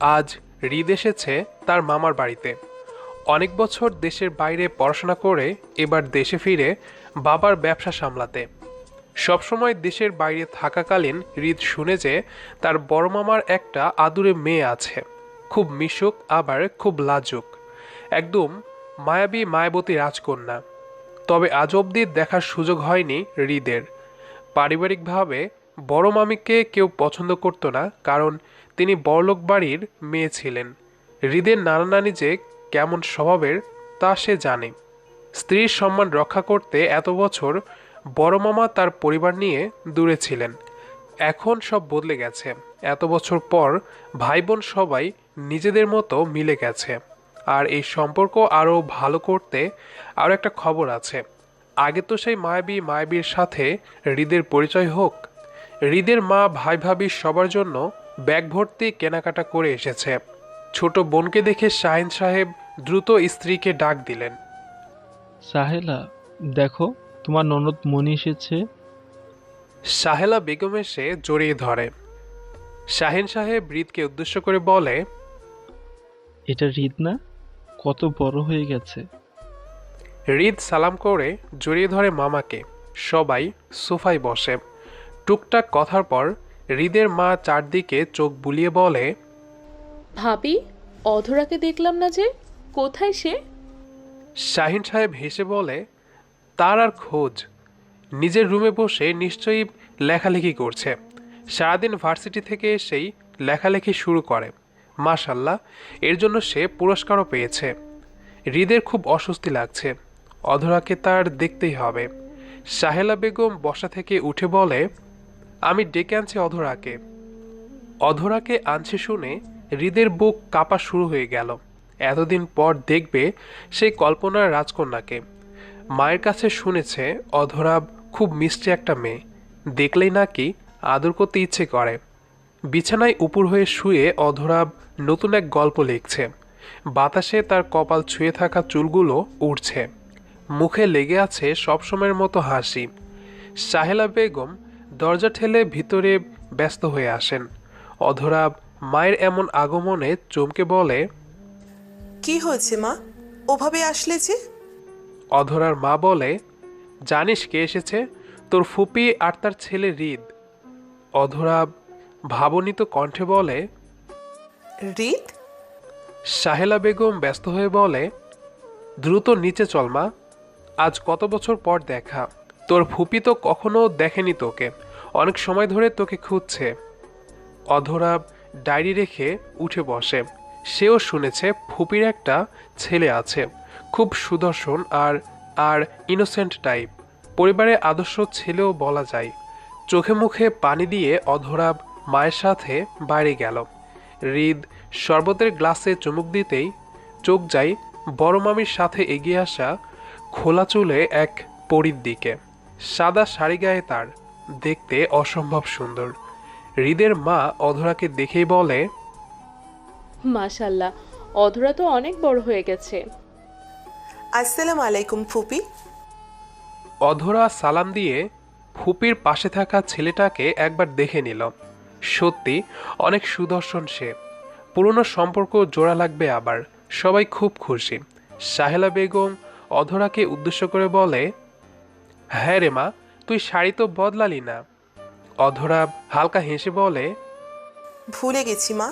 আজ হৃদ এসেছে তার মামার বাড়িতে। অনেক বছর দেশের বাইরে পড়াশোনা করে এবার দেশে ফিরে বাবার ব্যবসা সামলাতে। সবসময় দেশের বাইরে থাকাকালীন হৃদ শুনে যে তার বড় মামার একটা আদুরে মেয়ে আছে। খুব মিশুক, আবার খুব লাজুক। একদম মায়াবী, মায়াবতী রাজকন্যা। তবে আজ অবধি দেখার সুযোগ হয়নি হৃদের। পারিবারিকভাবে বড় মামিকে কেউ পছন্দ করতো না, কারণ তিনি বড়লোক বাড়ির মেয়ে ছিলেন। হৃদের নানা নানি যে কেমন স্বভাবের, তা সে জানে। স্ত্রীর সম্মান রক্ষা করতে এত বছর বড় মামা তার পরিবার নিয়ে দূরে ছিলেন। এখন সব বদলে গেছে। এত বছর পর ভাই বোন সবাই নিজেদের মতো মিলে গেছে। আর এই সম্পর্ক আরও ভালো করতে আরও একটা খবর আছে। আগে তো সেই মায়াবী মায়াবীর সাথে হৃদের পরিচয় হোক। হৃদের মা ভাই ভাবি সবার জন্য ব্যাগ ভর্তি কেনাকাটা করে এসেছে। ছোট বোনকে দেখে শাহিন সাহেব দ্রুত স্ত্রীকে ডাক দিলেন। সাহেলা দেখো তোমার ননদ মনি এসেছে। সাহেলা বেগম এসে জড়িয়ে ধরে। শাহিন সাহেব হৃদকে উদ্দেশ্য করে বলে এটা রিদ না? কত বড় হয়ে গেছে। হৃদ সালাম করে জড়িয়ে ধরে মামাকে। সবাই সোফায় বসে। টুকটাক কথার পর হৃদের মা চারদিকে চোখ বুলিয়ে বলে ভাবি অধরাকে দেখলাম না যে কোথায় সে? শাহিন সাহেব হেসে বলে তার আর খোঁজ। নিজের রুমে বসে নিশ্চয়ই লেখালেখি করছে। সারাদিন ভার্সিটি থেকে এসেই লেখালেখি শুরু করে। মাশাল্লাহ এর জন্য সে পুরস্কারও পেয়েছে। হৃদের খুব অস্বস্তি লাগছে। অধরাকে তার দেখতেই হবে। সাহেলা বেগম বসা থেকে উঠে বলে আমি ডেকে আনছি অধরাকে। অধরাকে আনছে শুনে হৃদের বুক কাঁপা শুরু হয়ে গেল। এতদিন পর দেখবে সেই কল্পনার রাজকন্যাকে। মায়ের কাছে শুনেছে অধরা খুব মিষ্টি একটা মেয়ে। দেখলেই নাকি আদর করতে ইচ্ছে করে। বিছানায় উপর হয়ে শুয়ে অধরাব নতুন এক গল্প লিখছে। বাতাসে তার কপাল ছুঁয়ে থাকা চুলগুলো উড়ছে। মুখে লেগে আছে সবসময়ের মতো হাসি। সাহেলা বেগম দরজা ঠেলে ভিতরে ব্যস্ত হয়ে আসেন। অধরাব মায়ের এমন আগমনে চমকে বলে কি হয়েছে মা? ওভাবে আসলে যে? অধরার মা বলে জানিস কে এসেছে? তোর ফুপি আর তার ছেলে হৃদ। অধরা ভাবনিত কণ্ঠে বলে রিত সাহেলা বেগম ব্যস্ত হয়ে বলে দ্রুত নিচে চল মা। আজ কত বছর পর দেখা। তোর ফুপি তো কখনো দেখেনি তোকে। অনেক সময় ধরে তোকে খুঁজছে। অধরা ডায়েরি রেখে উঠে বসে। সেও শুনেছে ফুপির একটা ছেলে আছে। খুব সুদর্শন আর আর ইনোসেন্ট টাইপ পরিবারের আদর্শ ছেলেও বলা যায়। চোখে মুখে পানি দিয়ে অধরাব মায়ের সাথে বাইরে গেল। হৃদ শরবতের গ্লাসে চুমুক দিতেই চোখ যায় বড় মামির সাথে এগিয়ে আসা খোলা চুলে এক পরীর দিকে। সাদা শাড়ি গায়ে তার দেখতে অসম্ভব সুন্দর। হৃদের মা অধরাকে দেখেই বলে মাশাল্লাহ অধরা তো অনেক বড় হয়ে গেছে। আসসালামু আলাইকুম ফুপি। অধরা সালাম দিয়ে ফুপির পাশে থাকা ছেলেটাকে একবার দেখে নিল। সত্যি অনেক সুদর্শন সে। পুরনো সম্পর্ক জোড়া লাগবে আবার সবাই খুব খুশি। সাহেলা বেগম অধরাকে উদ্দেশ্য করে বলে হ্যাঁ রে মা তুই শাড়ি তো বদলালি না। অধরা হালকা হেসে বলে ভুলে গেছি মা।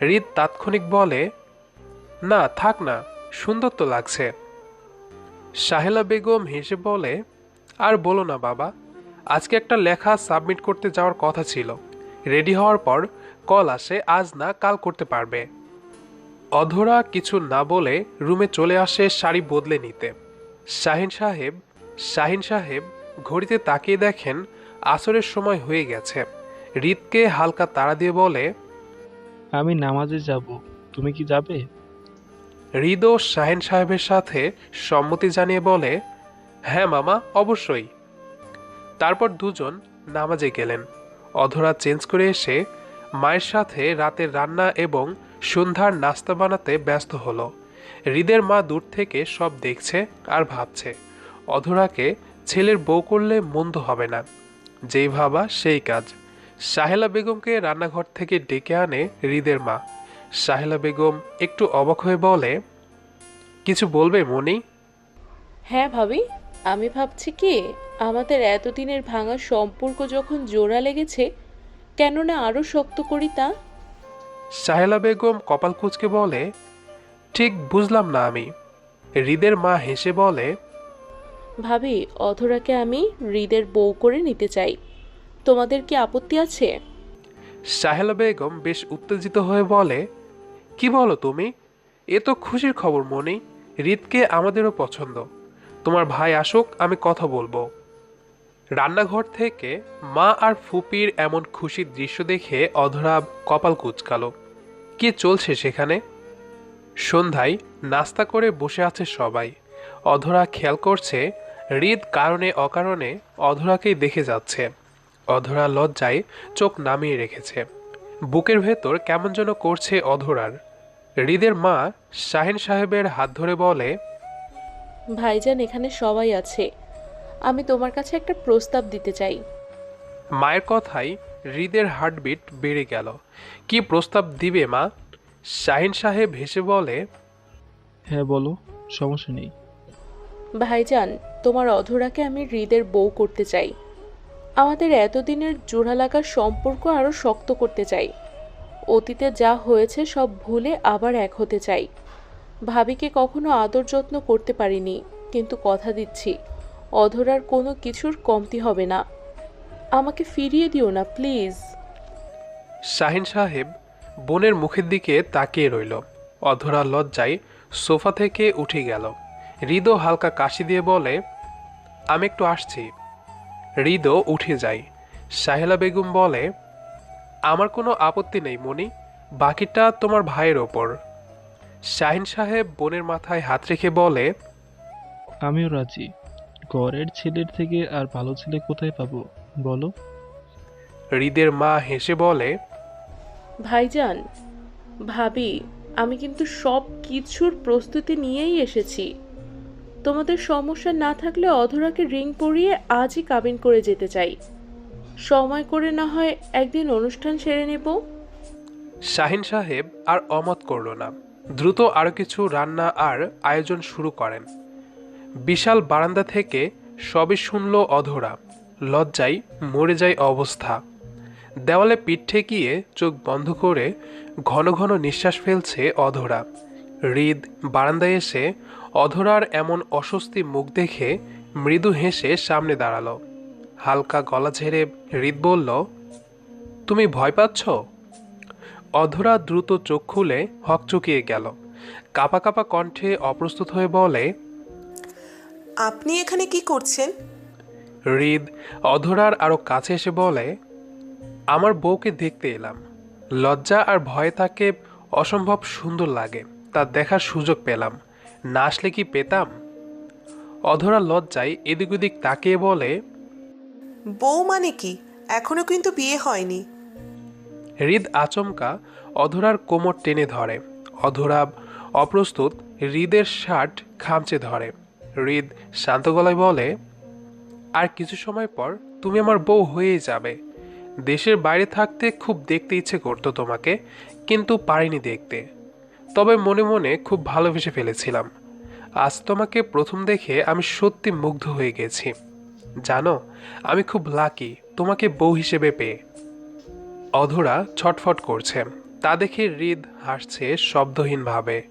হৃদ তাৎক্ষণিক বলে না থাক না সুন্দর তো লাগছে। সাহেলা বেগম হেসে বলে আর বলো না বাবা আজকে একটা লেখা সাবমিট করতে যাওয়ার কথা ছিল। রেডি হওয়ার পর কল আসে আজ না কাল করতে পারবে। অধরা কিছু না বলে রুমে চলে আসে শাড়ি বদলে নিতে। শাহিন সাহেব শাহিন সাহেব ঘড়িতে তাকিয়ে দেখেন আসরের সময় হয়ে গেছে। হৃদকে হালকা তাড়া দিয়ে বলে আমি নামাজে যাব তুমি কি যাবে? হৃদ ও শাহিন সাহেবের সাথে সম্মতি জানিয়ে বলে হ্যাঁ মামা অবশ্যই। তারপর দুজন নামাজে গেলেন। অধরা চেঞ্জ করে এসে মায়ের সাথে রাতের রান্না এবং সন্ধ্যার নাস্তা বানাতে ব্যস্ত হলো। হৃদের মা দূর থেকে সব দেখছে আর ভাবছে। অধরাকে ছেলের বউ করলে মন্দ হবে না। যেই ভাবা সেই কাজ। সাহেলা বেগমকে রান্নাঘর থেকে ডেকে আনে হৃদের মা। সাহেলা বেগম একটু অবাক হয়ে বলে কিছু বলবে মনি হ্যাঁ ভাবি আমি ভাবছি কি আমাদের এতদিনের ভাঙা সম্পর্ক যখন জোড়া লেগেছে কেন না আরও শক্ত করি তা? সাহেলা বেগম কপাল কুচকে বলে ঠিক বুঝলাম না আমি। হৃদের মা হেসে বলে ভাবি, অধরাকে আমি হৃদের বউ করে নিতে চাই। তোমাদের কি আপত্তি আছে? সাহেলা বেগম বেশ উত্তেজিত হয়ে বলে, কি বলো তুমি? এ তো খুশির খবর মনি হৃদকে আমাদেরও পছন্দ। তোমার ভাই আসুক, আমি কথা বলব। রান্নাঘর থেকে মা আর ফুপির এমন খুশির দৃশ্য দেখে অধরা কপাল কুচকালো। কি চলছে সেখানে? সন্ধ্যায় নাস্তা করে বসে আছে সবাই। অধরা খেয়াল করছে হৃদ কারণে অকারণে অধরাকেই দেখে যাচ্ছে। অধরা লজ্জায় চোখ নামিয়ে রেখেছে। বুকের ভেতর কেমন যেন করছে অধরার। হৃদের মা শাহিন সাহেবের হাত ধরে বলে ভাইজান এখানে সবাই আছে। আমি তোমার কাছে একটা প্রস্তাব দিতে চাই। মায়ের কথাই হৃদের হার্টবিট বেড়ে গেল। কি প্রস্তাব দিবে মা? শাহিন সাহেব হেসে বলে হ্যাঁ বলো সমস্যা নেই। ভাইজান তোমার অধরাকে আমি হৃদের বউ করতে চাই। আমাদের এতদিনের জোড়া লাগার সম্পর্ক আরও শক্ত করতে চাই। অতীতে যা হয়েছে সব ভুলে আবার এক হতে চাই। ভাবিকে কখনো আদর যত্ন করতে পারিনি, কিন্তু কথা দিচ্ছি, অধরার কোনো কিছুর কমতি হবে না। আমাকে ফিরিয়ে দিও না, প্লিজ। শাহিন সাহেব বোনের মুখের দিকে তাকিয়ে রইল। অধরা লজ্জায় সোফা থেকে উঠে গেল। হৃদও হালকা কাশি দিয়ে বলে আমি একটু আসছি। হৃদও উঠে যায়। সাহেলা বেগম বলে আমার কোনো আপত্তি নেই মনি বাকিটা তোমার ভাইয়ের ওপর। শাহিন সাহেব বোনের মাথায় হাত রেখে বলে আমিও রাজি। ঘরের ছেলের থেকে আর ভালো ছেলে কোথায় পাবো বলো? হৃদের মা হেসে বলে ভাইজান ভাবি আমি কিন্তু সব কিছুর প্রস্তুতি নিয়েই এসেছি। তোমাদের সমস্যা না থাকলে অধরাকে রিং পরিয়ে আজই কাবিন করে যেতে চাই। সময় করে না হয় একদিন অনুষ্ঠান সেরে নেব। শাহিন সাহেব আর অমত করল না। দ্রুত আরও কিছু রান্না আর আয়োজন শুরু করেন। বিশাল বারান্দা থেকে সবই শুনল অধরা। লজ্জায় মরে যায় অবস্থা। দেওয়ালে পিঠ ঠেকিয়ে চোখ বন্ধ করে ঘন ঘন নিঃশ্বাস ফেলছে অধরা। হৃদ বারান্দায় এসে অধরার এমন অস্বস্তি মুখ দেখে মৃদু হেসে সামনে দাঁড়াল। হালকা গলা ঝেড়ে হৃদ বলল তুমি ভয় পাচ্ছ? অধরা দ্রুত চোখ খুলে হকচকিয়ে গেল। কাপা কাপা কণ্ঠে অপ্রস্তুত হয়ে বলে আপনি এখানে কি করছেন? হৃদ অধরার আরও কাছে এসে বলে আমার বউকে দেখতে এলাম। লজ্জা আর ভয়ে তাকে অসম্ভব সুন্দর লাগে। তা দেখার সুযোগ পেলাম। না আসলে কি পেতাম? অধরা লজ্জায় এদিক ওদিক তাকিয়ে বলে বউ মানে কি? এখনও কিন্তু বিয়ে হয়নি। হৃদ আচমকা অধরার কোমর টেনে ধরে। অধরা অপ্রস্তুত হৃদের শার্ট খামচে ধরে। হৃদ শান্ত গলায় বলে আর কিছু সময় পর তুমি আমার বউ হয়েই যাবে। দেশের বাইরে থাকতে খুব দেখতে ইচ্ছে করতো তোমাকে কিন্তু পারিনি দেখতে। তবে মনে মনে খুব ভালোবেসে ফেলেছিলাম। আজ তোমাকে প্রথম দেখে আমি সত্যি মুগ্ধ হয়ে গেছি। জানো আমি খুব লাকি তোমাকে বউ হিসেবে পেয়ে। অধরা ছটফট করছে। তা দেখে হৃদ হাসছে শব্দহীনভাবে।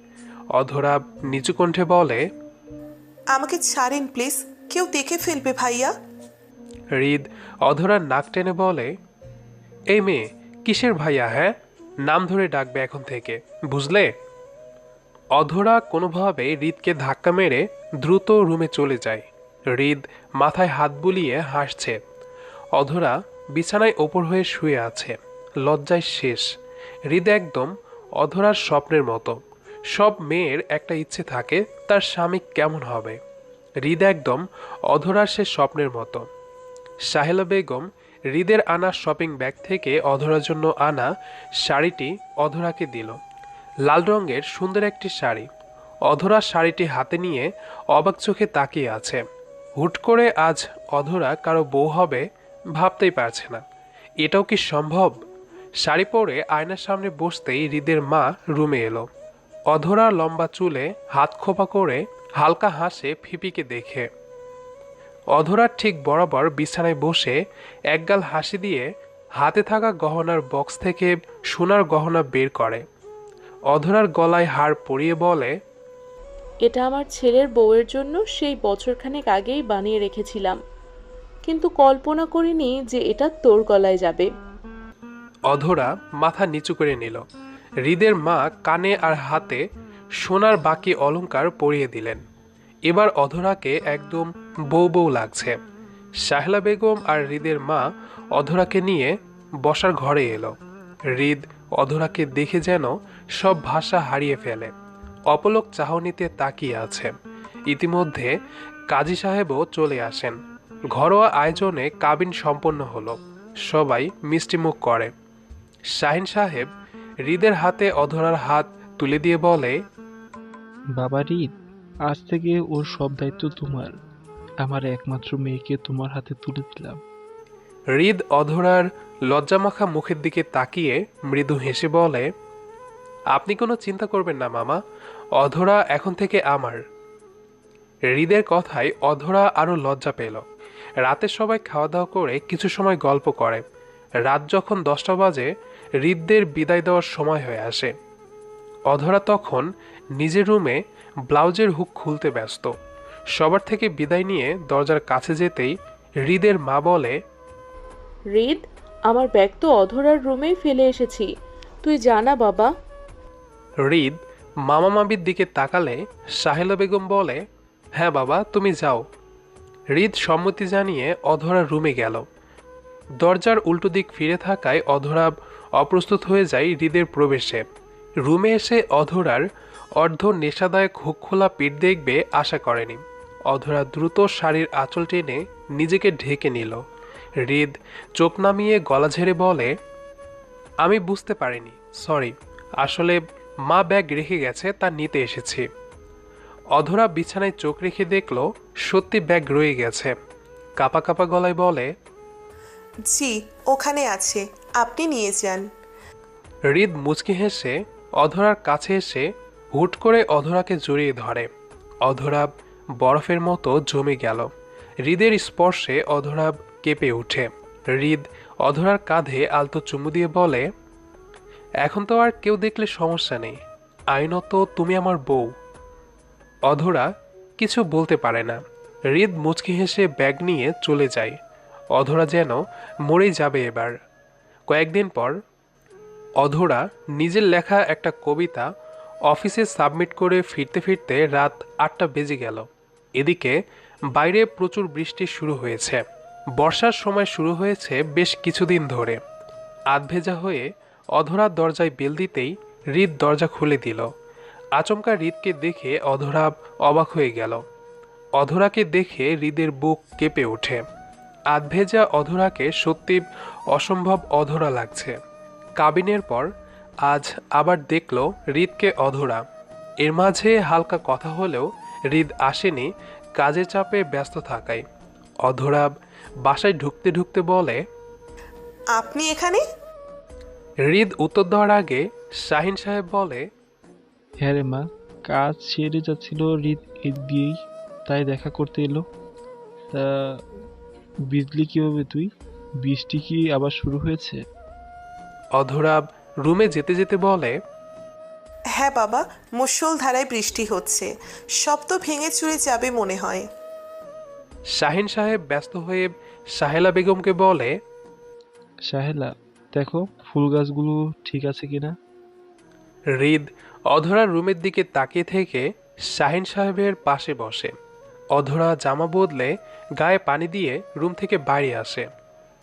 অধরা নিচু কণ্ঠে বলে আমাকে ছাড়েন প্লিজ কেউ দেখে ফেলবে ভাইয়া? হৃদ অধরার নাক টেনে বলে এই মেয়ে কিসের ভাইয়া হ্যাঁ? নাম ধরে ডাকবে এখন থেকে বুঝলে? অধরা কোনোভাবে হৃদকে ধাক্কা মেরে দ্রুত রুমে চলে যায়। হৃদ মাথায় হাত বুলিয়ে হাসছে। অধরা বিছানায় ওপর হয়ে শুয়ে আছে। লজ্জায় শেষ। হৃদ একদম অধরার স্বপ্নের মতো। সব মেয়ের একটা ইচ্ছে থাকে, তার স্বামী কেমন হবে? হৃদ একদম অধরার সে স্বপ্নের মতো। সাহেলা বেগম হৃদের আনা শপিং ব্যাগ থেকে অধরার জন্য আনা শাড়িটি অধরাকে দিল। লাল রঙের সুন্দর একটি শাড়ি। অধরা শাড়িটি হাতে নিয়ে অবাক চোখে তাকিয়ে আছে। হুট করে আজ অধরা কারও বউ হবে ভাবতেই পারছে না। এটাও কি সম্ভব? শাড়ি পরে আয়নার সামনে বসতেই হৃদের মা রুমে এলো। অধরা লম্বা চুলে হাত খোপা করে হালকা হাসে ফিপিকে দেখে। অধরার ঠিক বরাবর বিছানায় বসে একগাল হাসি দিয়ে হাতে থাকা গহনার বক্স থেকে সোনার গহনা বের করে। অধরার গলায় হার পরিয়ে বলে এটা আমার ছেলের বউয়ের জন্য সেই বছরখানেক আগেই বানিয়ে রেখেছিলাম। কিন্তু কল্পনা করিনি যে এটা তোর গলায় যাবে। অধরা মাথা নিচু করে নিল। হৃদের মা কানে আর হাতে সোনার বাকি অলংকার পরিয়ে দিলেন। এবার অধরাকে একদম বউ বউ লাগছে। শাহলা বেগম আর হৃদের মা অধরাকে নিয়ে বসার ঘরে এলো। হৃদ অধরাকে দেখে যেন সব ভাষা হারিয়ে ফেলে। অপলক চাহনিতে তাকিয়ে আছে। ইতিমধ্যে কাজী সাহেবও চলে আসেন। ঘরোয়া আয়োজনে কাবিন সম্পন্ন হলো। সবাই মিষ্টিমুখ করে। শাহিন সাহেব হৃদের হাতে অধরার হাত তুলে দিয়ে বলে বাবা রিদ আজ থেকে ওর সব দায়িত্ব তোমার। আমার একমাত্র মেয়েকে তোমার হাতে তুলে দিলাম। হৃদ অধরার লজ্জামাখা মুখের দিকে তাকিয়ে মৃদু হেসে বলে আপনি কোনো চিন্তা করবেন না, মামা। অধরা এখন থেকে আমার। হৃদের কথায় অধরা আরও লজ্জা পেল। রাতে সবাই খাওয়া দাওয়া করে কিছু সময় গল্প করে। রাত যখন দশটা বাজে, হৃদদের বিদায় দেওয়ার সময় হয়ে আসে। অধরা তখন নিজের রুমে ব্লাউজের হুক খুলতে ব্যস্ত। সবার থেকে বিদায় নিয়ে দরজার কাছে যেতেই হৃদের মা বলে রিদ আমার ব্যাগ তো অধরার রুমেই ফেলে এসেছি। তুই জানা, বাবা। হৃদ মামা মাবির দিকে তাকালে সাহেলা বেগম বলে হ্যাঁ বাবা, তুমি যাও। হৃদ সম্মতি জানিয়ে অধরা রুমে গেল। দরজার উল্টো দিক ফিরে থাকায় অধরা অপ্রস্তুত হয়ে যায় হৃদের প্রবেশে। রুমে এসে অধরার অর্ধ নেশাদায়ক খোলা পিঠ দেখবে আশা করেনি। অধরা দ্রুত শাড়ির আঁচল টেনে নিজেকে ঢেকে নিল। হৃদ চোখ নামিয়ে গলা ঝেড়ে বলে, আমি বুঝতে পারিনি, সরি। আসলে মা ব্যাগ রেখে গেছে তা নিতে এসেছি। অধরা বিছানায় চোখ রেখে দেখল সত্যি ব্যাগ রয়ে গেছে। কাপা কাপা গলায় বলে জি ওখানে আছে আপনি নিয়ে যান। হৃদ মুচকি হেসে অধরার কাছে এসে হুট করে অধরাকে জড়িয়ে ধরে। অধরা বরফের মতো জমে গেল। হৃদের স্পর্শে অধরা কেঁপে ওঠে। হৃদ অধরার কাঁধে আলতো চুমু দিয়ে বলে এখন তো আর কেউ দেখলে সমস্যা নেই। আইনত তুমি আমার বউ। অধরা কিছু বলতে পারে না। হৃদ মুচকি হেসে ব্যাগ নিয়ে চলে যায়। অধরা যেন মরেই যাবে এবার। কয়েকদিন পর অধরা নিজের লেখা একটা কবিতা অফিসে সাবমিট করে ফিরতে ফিরতে রাত আটটা বেজে গেল। এদিকে বাইরে প্রচুর বৃষ্টি শুরু হয়েছে। বর্ষার সময় শুরু হয়েছে বেশ কিছুদিন ধরে। আধভেজা হয়ে অধরার দরজায় বেল দিতেই হৃদ দরজা খুলে দিল। আচমকা হৃদকে দেখে অধরা অবাক হয়ে গেল। অধরাকে দেখে হৃদের বুক কেঁপে ওঠে। আধভেজা অধরাকে সত্যি অসম্ভব অধরা লাগছে। কাবিনের পর আজ আবার দেখল হৃদকে অধরা। এর মাঝে হালকা কথা হলেও হৃদ আসেনি কাজে চাপে ব্যস্ত থাকায়। অধরা বাসায় ঢুকতে ঢুকতে বলে, আপনি এখানে? হৃদ উত্তর দেওয়ার আগে শাহিন সাহেব বলে হ্যাঁ রে মা কাজ সেরে যাচ্ছিল রিত ঈদ দিয়েই তাই দেখা করতে এলো। তা বিজলি কীভাবে তুই? বৃষ্টি কি আবার শুরু হয়েছে? অধরা রুমে যেতে যেতে বলে হ্যাঁ বাবা মুষলধারায় বৃষ্টি হচ্ছে। সব তো ভেঙে চুরে যাবে মনে হয়। শাহিন সাহেব ব্যস্ত হয়ে সাহেলা বেগমকে বলে সাহেলা দেখো, ফুল গাছগুলো ঠিক আছে কিনা? হৃদ অধরার রুমের দিকে তাকিয়ে থেকে শাহিন সাহেবের পাশে বসে। অধরা জামা বদলে গায়ে পানি দিয়ে রুম থেকে বাইরে আসে।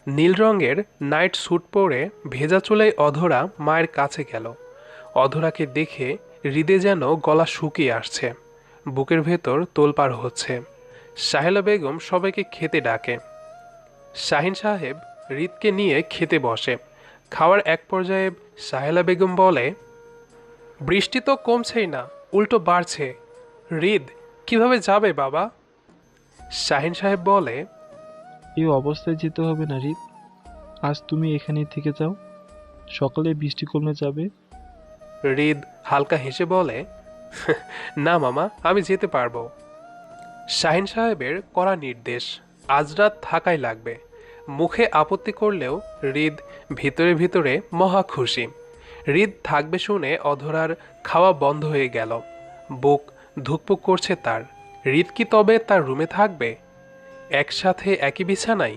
নীল রঙের নাইট স্যুট পরে ভেজা চুলায় অধরা মায়ের কাছে গেল। অধরাকে দেখে হৃদে যেন গলা শুকিয়ে আসছে। বুকের ভেতর তোলপাড় হচ্ছে। সাহেলা বেগম সবাইকে খেতে ডাকে। শাহিন সাহেব হৃদকে নিয়ে খেতে বসে। খাওয়ার এক পর্যায়ে সাহেলা বেগম বলে বৃষ্টি তো কমছেই না উল্টো বাড়ছে। হৃদ কীভাবে যাবে বাবা? শাহিন সাহেব বলে এই অবস্থায় যেতে হবে না রিত আজ তুমি এখানেই থেকে যাও। সকালে বৃষ্টি কমে যাবে। হৃদ হালকা হেসে বলে না মামা আমি যেতে পারব। শাহিন সাহেবের কড়া নির্দেশ আজ রাত থাকাই লাগবে। মুখে আপত্তি করলেও হৃদ ভিতরে ভিতরে মহা খুশি। হৃদ থাকবে শুনে অধরার খাওয়া বন্ধ হয়ে গেল। বুক ধুকপুক করছে তার। হৃদ কি তবে তার রুমে থাকবে? একসাথে একই বিছানায়?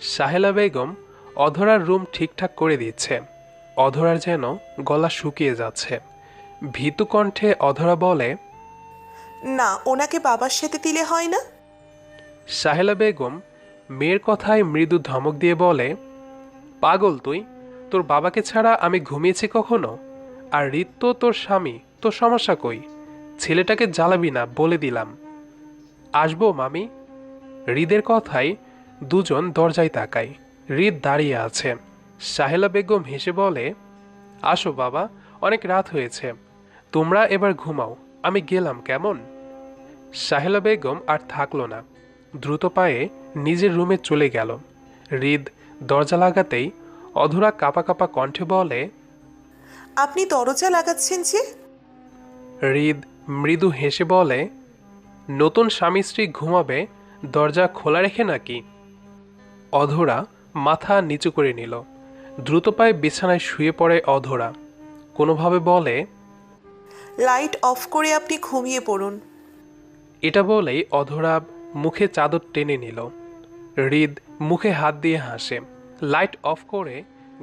সাহেলা বেগম অধরার রুম ঠিকঠাক করে দিচ্ছে। অধরার যেন গলা শুকিয়ে যাচ্ছে। ভীতু কণ্ঠে অধরা বলে না ওনাকে বাবার সাথে দিলে হয় না? সাহেলা বেগম মেয়ের কথায় মৃদু ধমক দিয়ে বলে, পাগল তুই, তোর বাবাকে ছাড়া আমি ঘুমিয়েছি কখনো? আর রিত তো তোর স্বামী, তোর সমস্যা কই? ছেলেটাকে জ্বালাবি না, বলে দিলাম। আসব, মামি? হৃদের কথায় দুজন দরজায় তাকায়। হৃদ দাঁড়িয়ে আছে। সাহেলা বেগম হেসে বলে, আসো বাবা, অনেক রাত হয়েছে। তোমরা এবার ঘুমাও। আমি গেলাম, কেমন? সাহেলা বেগম আর থাকল না। দ্রুত পায়ে নিজের রুমে চলে গেল। হৃদ দরজা লাগাতেই অধরা কাপা কাপা কণ্ঠে বলে আপনি দরজা লাগাচ্ছেন যে? হৃদ মৃদু হেসে বলে নতুন স্বামী স্ত্রী ঘুমাবে দরজা খোলা রেখে নাকি? অধরা মাথা নিচু করে নিল। দ্রুত পায়ে বিছানায় শুয়ে পড়ে অধরা। কোনোভাবে বলে লাইট অফ করে আপনি ঘুমিয়ে পড়ুন। এটা বলেই অধরা মুখে চাদর টেনে নিল। হৃদ মুখে হাত দিয়ে হাসে। লাইট অফ করে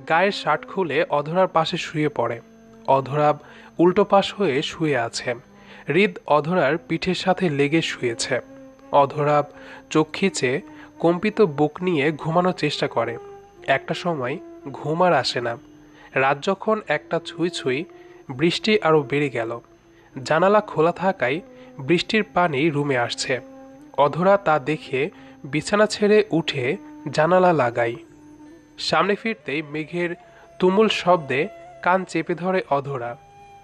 গায়ের শার্ট খুলে অধরার পাশে শুয়ে পড়ে। অধরাব উল্টো পাশ হয়ে শুয়ে আছে। হৃদ অধরার পিঠের সাথে লেগে শুয়েছে। অধরাব চোখ খিচে কম্পিত বুক নিয়ে ঘুমানোর চেষ্টা করে। একটা সময় ঘুম আর আসে না। রাত যখন একটা ছুঁই ছুঁই বৃষ্টি আরও বেড়ে গেল। জানালা খোলা থাকায় বৃষ্টির পানি রুমে আসছে। অধরা তা দেখে বিছানা ছেড়ে উঠে জানালা লাগাই। সামনে ফিরতেই মেঘের তুমুল শব্দে কান চেপে ধরে অধরা।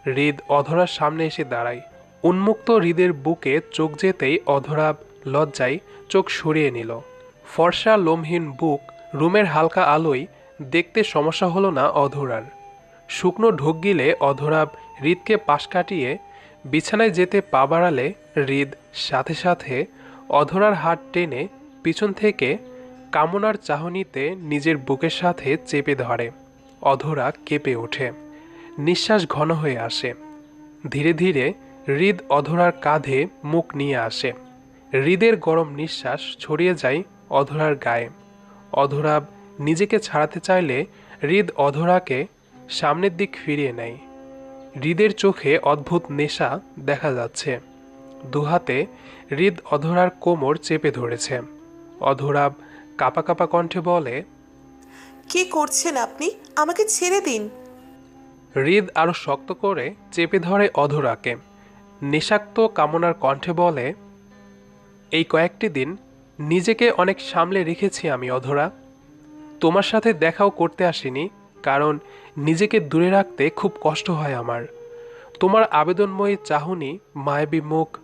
হৃদ অধরার সামনে এসে দাঁড়ায়। উন্মুক্ত হৃদের বুকে চোখ যেতেই অধরা লজ্জায় চোখ সরিয়ে নিল। ফর্সা লোমহীন বুক রুমের হালকা আলোয় দেখতে সমস্যা হলো না অধরার। শুকনো ঢোক গিলে অধরাব হৃদকে পাশ কাটিয়ে বিছানায় যেতে পা বাড়ালে হৃদ সাথে সাথে অধরার হাত টেনে পিছন থেকে কামনার চাহনিতে নিজের বুকের সাথে চেপে ধরে। অধরা কেঁপে ওঠে। নিঃশ্বাস ঘন হয়ে আসে। ধীরে ধীরে হৃদ অধরার কাঁধে মুখ নিয়ে আসে। হৃদের গরম নিঃশ্বাস ছড়িয়ে যায় অধরার গায়ে। অধরাব নিজেকে ছাড়াতে চাইলে হৃদ অধরাকে সামনের দিক ফিরিয়ে নেয়। হৃদের চোখে অদ্ভুত নেশা দেখা যাচ্ছে। দুহাতে হৃদ অধরার কোমর চেপে ধরেছে। অধরাব কাপা কাপা কণ্ঠে বলে কি করছেন আপনি? আমাকে ছেড়ে দিন। হৃদ আরও শক্ত করে চেপে ধরে অধরাকে। নেশাক্ত কামনার কণ্ঠে বলে এই কয়েকটি দিন নিজেকে অনেক সামলে রেখেছি আমি অধরা। তোমার সাথে দেখাও করতে আসিনি কারণ নিজেকে দূরে রাখতে খুব কষ্ট হয় আমার। তোমার আবেদনময়ী চাহনি মায়াবী মুখ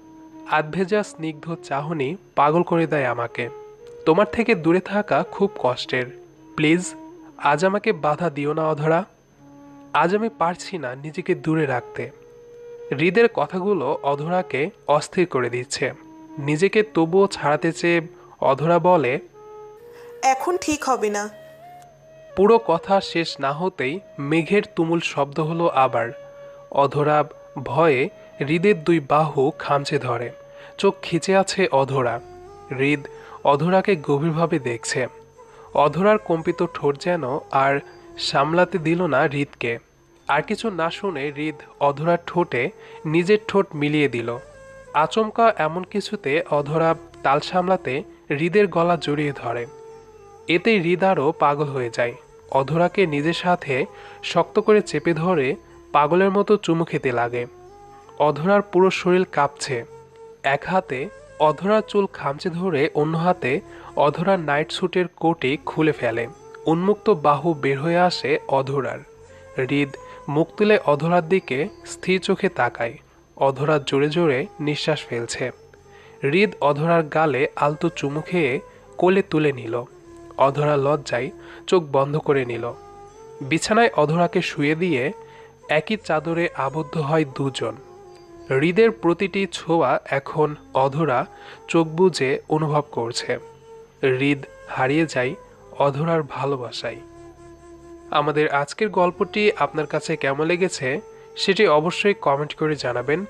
আধভেজা স্নিগ্ধ চাহনি পাগল করে দেয় আমাকে। তোমার থেকে দূরে থাকা খুব কষ্টের। প্লিজ আজ আমাকে বাধা দিও না অধরা। আজ আমি পারছি না নিজেকে দূরে রাখতে। হৃদের কথাগুলো অধরাকে অস্থির করে দিচ্ছে। নিজেকে তবুও ছাড়াতে চেয়ে অধরা বলে এখন ঠিক হবে না। পুরো কথা শেষ না হতেই মেঘের তুমুল শব্দ হলো আবার। অধরা ভয়ে হৃদের দুই বাহু খামচে ধরে। চোখ খিচে আছে অধরা। হৃদ অধরাকে গভীরভাবে দেখছে। অধরার কম্পিত ঠোঁট যেন আর সামলাতে দিল না হৃদকে। আর কিছু না শুনে হৃদ অধরার ঠোঁটে নিজের ঠোঁট মিলিয়ে দিল। আচমকা এমন কিছুতে অধরা তাল সামলাতে হৃদের গলা জড়িয়ে ধরে। এতে হৃদ আরও পাগল হয়ে যায়। অধরাকে নিজের সাথে শক্ত করে চেপে ধরে পাগলের মতো চুমু খেতে লাগে। অধরার পুরো শরীর কাঁপছে। এক হাতে অধরার চুল খামচে ধরে অন্য হাতে অধরা নাইট স্যুটের কোটি খুলে ফেলে। উন্মুক্ত বাহু বের হয়ে আসে অধরার। হৃদ মুখ তুলে অধরার দিকে স্থির চোখে তাকায়। অধরা জোরে জোরে নিঃশ্বাস ফেলছে। হৃদ অধরার গালে আলতো চুমু খেয়ে কোলে তুলে নিল। অধরা লজ্জায় চোখ বন্ধ করে নিল। বিছানায় অধরাকে শুয়ে দিয়ে একই চাদরে আবদ্ধ হয় দুজন। হৃদের প্রতিটি ছোঁয়া এখন অধরা চোখ বুজে অনুভব করছে। হৃদ হারিয়ে যায় অধরার ভালোবাসায়। আমাদের আজকের গল্পটি আপনার কাছে কেমন লেগেছে সেটি অবশ্যই কমেন্ট করে জানাবেন।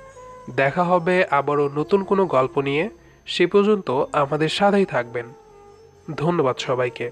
দেখা হবে আবারও নতুন কোনো গল্প নিয়ে। সে পর্যন্ত আমাদের সাথেই থাকবেন। ধন্যবাদ সবাইকে।